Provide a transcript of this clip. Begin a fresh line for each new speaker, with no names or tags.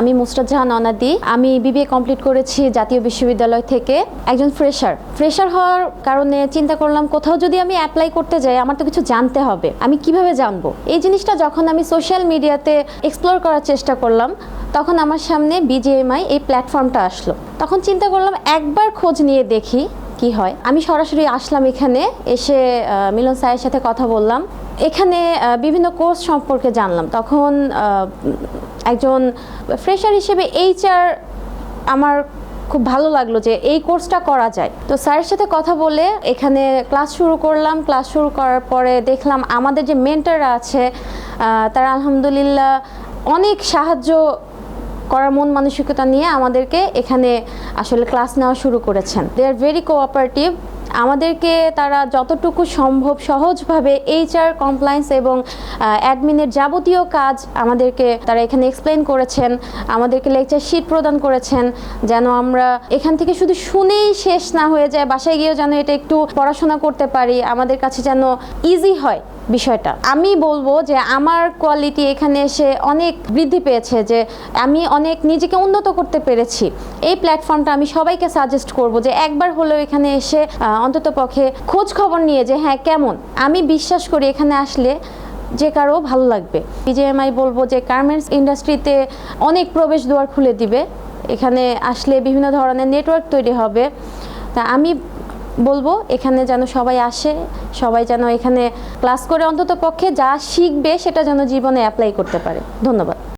আমি মুস্তাদ জাহান অনাদি। আমি BBA complete করেছি জাতীয় বিশ্ববিদ্যালয় থেকে একজন ফ্রেশার ফ্রেশার হওয়ার কারণে চিন্তা করলাম, কোথাও যদি আমি অ্যাপ্লাই করতে যাই, আমার তো কিছু জানতে হবে। আমি কীভাবে জানব? এই জিনিসটা যখন আমি সোশ্যাল মিডিয়াতে এক্সপ্লোর করার চেষ্টা করলাম, তখন আমার সামনে বিজিএমআই এই প্ল্যাটফর্মটা আসলো। তখন চিন্তা করলাম, একবার খোঁজ নিয়ে দেখি কি হয়? আমি সরাসরি আসলাম এখানে, এসে মিলন স্যারের সাথে কথা বললাম। এখানে বিভিন্ন কোর্স সম্পর্কে জানলাম। তখন একজন ফ্রেশার হিসেবে এইচআর আমার খুব ভালো লাগল যে এই কোর্সটা করা যায়। তো স্যারের সাথে কথা বলে এখানে ক্লাস শুরু করলাম। ক্লাস শুরু করার পরে দেখলাম আমাদের যে মেন্টাররা আছে তারা আলহামদুলিল্লাহ অনেক সাহায্য করার মন মানসিকতা নিয়ে আমাদেরকে এখানে আসলে ক্লাস নেওয়া শুরু করেছেন। দে আর ভেরি কোঅপারেটিভ আমাদেরকে তারা যতটুকু সম্ভব সহজভাবে এইচআর কমপ্লায়েন্স এবং অ্যাডমিনের যাবতীয় কাজ আমাদেরকে তারা এখানে এক্সপ্লেন করেছেন। আমাদেরকে লেকচার শিট প্রদান করেছেন যেন আমরা এখান থেকে শুধু শুনেই শেষ না হয়ে যায়, বাসায় গিয়েও যেন এটা একটু পড়াশোনা করতে পারি। আমাদের কাছে যেন ইজি হয়। বিষয়টা। আমি বলব যে আমার কোয়ালিটি এখানে এসে অনেক বৃদ্ধি পেয়েছে যে আমি অনেক নিজেকে উন্নত করতে পেরেছি। এই প্ল্যাটফর্মটা আমি সবাইকে সাজেস্ট করব যে একবার হলেও এখানে এসে অন্তত পক্ষে খোঁজ খবর নিয়ে যে হ্যাঁ কেমন? আমি বিশ্বাস করি এখানে আসলে যে কারও ভালো লাগবে। বিজেএমআই বলব যে গার্মেন্টস ইন্ডাস্ট্রিতে অনেক প্রবেশ দুয়ার খুলে দিবে। এখানে আসলে বিভিন্ন ধরনের নেটওয়ার্ক তৈরি হবে। তা আমি বলব, এখানে যেন সবাই আসে, সবাই যেন এখানে ক্লাস করে অন্তত পক্ষে যা শিখবে সেটা যেন জীবনে অ্যাপ্লাই করতে পারে। ধন্যবাদ।